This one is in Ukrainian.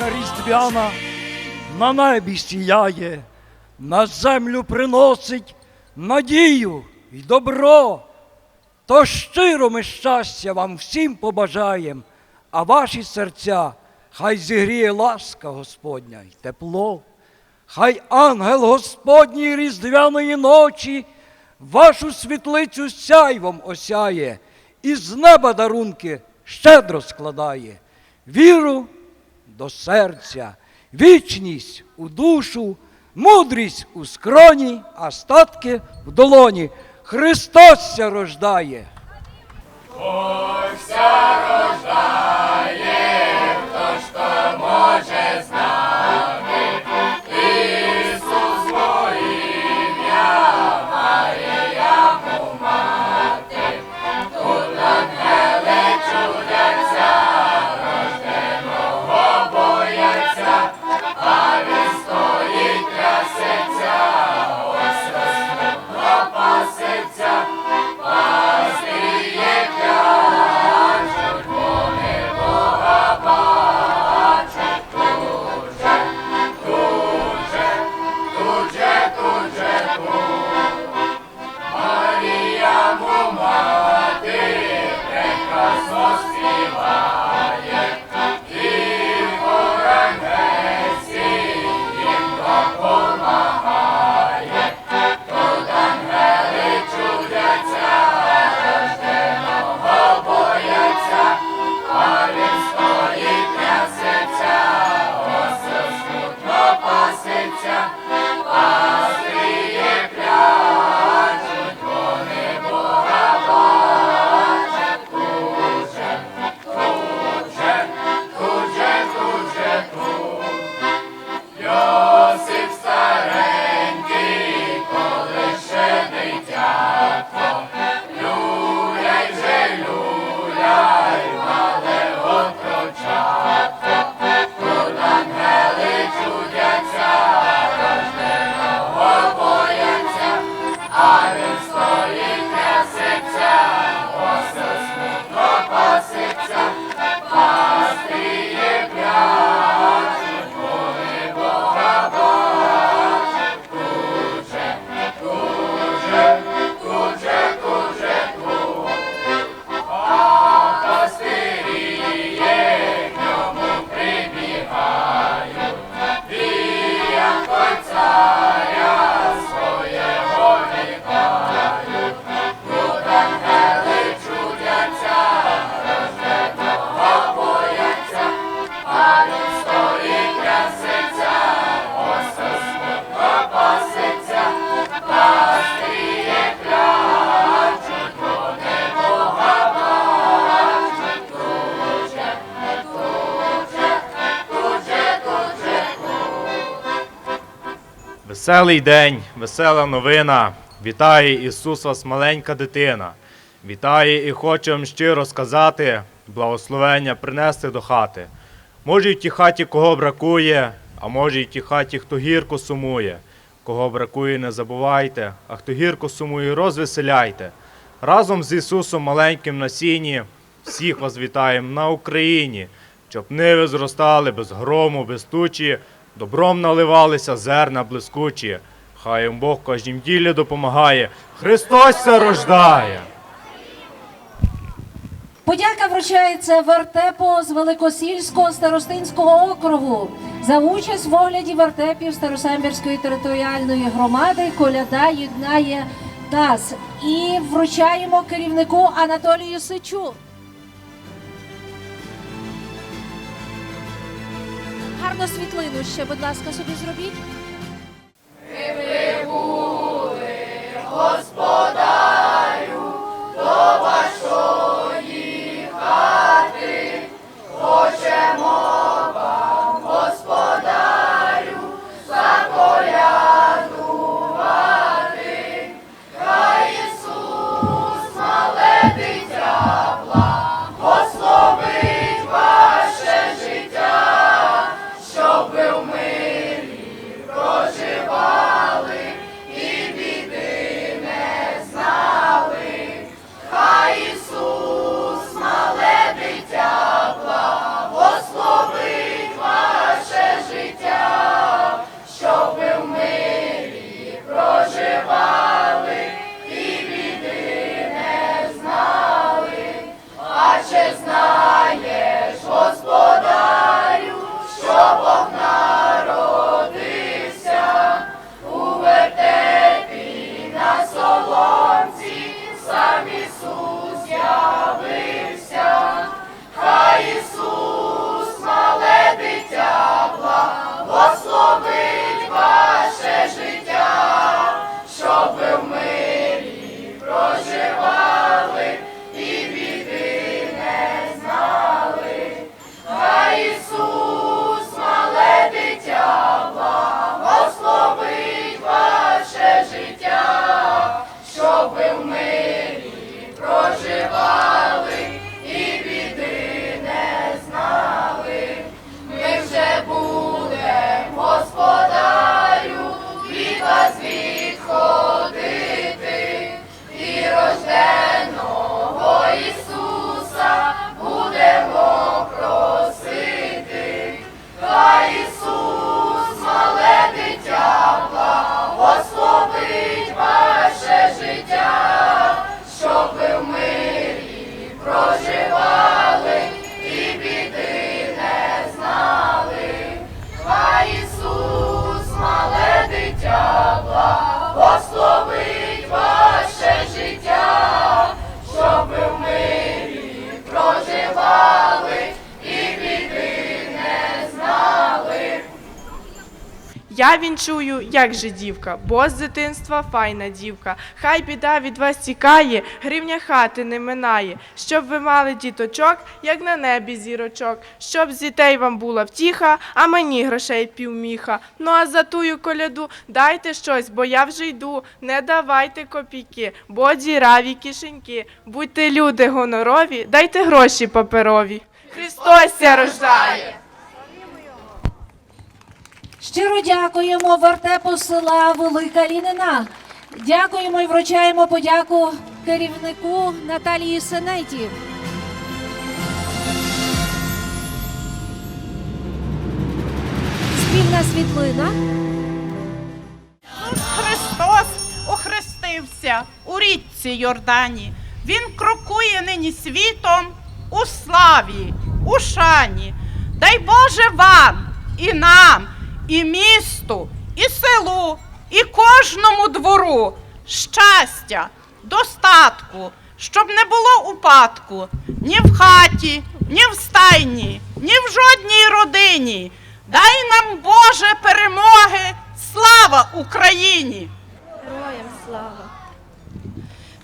Ясна різдвяна на небі сіяє, на землю приносить надію й добро. То щиро ми щастя вам всім побажаєм, а ваші серця хай зігріє ласка Господня й тепло. Хай ангел Господній різдвяної ночі вашу світлицю сяйвом осяє і з неба дарунки щедро складає. Віру до серця, вічність у душу, мудрість у скроні, а статки в долоні. Христос ся рождає. Веселий день, весела новина. Вітає Ісус вас, маленька дитина. Вітає і хоче вам щиро сказати, благословення принести до хати. Може, й в тій хаті кого бракує, а може, й в тій хаті, хто гірко сумує. Кого бракує, не забувайте, а хто гірко сумує, розвеселяйте. Разом з Ісусом маленьким на сіні всіх вас вітаємо на Україні, щоб ниви зростали без грому, без тучі, добром наливалися зерна блискучі. Хай їм Бог кожнім ділі допомагає. Христос се рождає! Подяка вручається вертепу з Великосільського старостинського округу за участь в огляді вертепів Старосамбірської територіальної громади. Коляда єднає ТАС. І вручаємо керівнику Анатолію Сичу. Гарну світлину ще, будь ласка, собі зробіть. Я вінчую, як же дівка, бо з дитинства файна дівка. Хай біда від вас тікає, гривня хати не минає. Щоб ви мали діточок, як на небі зірочок. Щоб з дітей вам була втіха, а мені грошей півміха. Ну а за тую коляду дайте щось, бо я вже йду. Не давайте копійки, бо діраві кишеньки. Будьте люди гонорові, дайте гроші паперові. Христос ся рождає! Щиро дякуємо вертепу села Велика Лінина. Дякуємо і вручаємо подяку керівнику Наталії Сенеті. Спільна світлина. Христос охрестився у річці Йордані. Він крокує нині світом у славі, у шані. Дай Боже вам і нам, і місту, і селу, і кожному двору щастя, достатку, щоб не було упадку ні в хаті, ні в стайні, ні в жодній родині. Дай нам Боже перемоги! Слава Україні! Героям слава!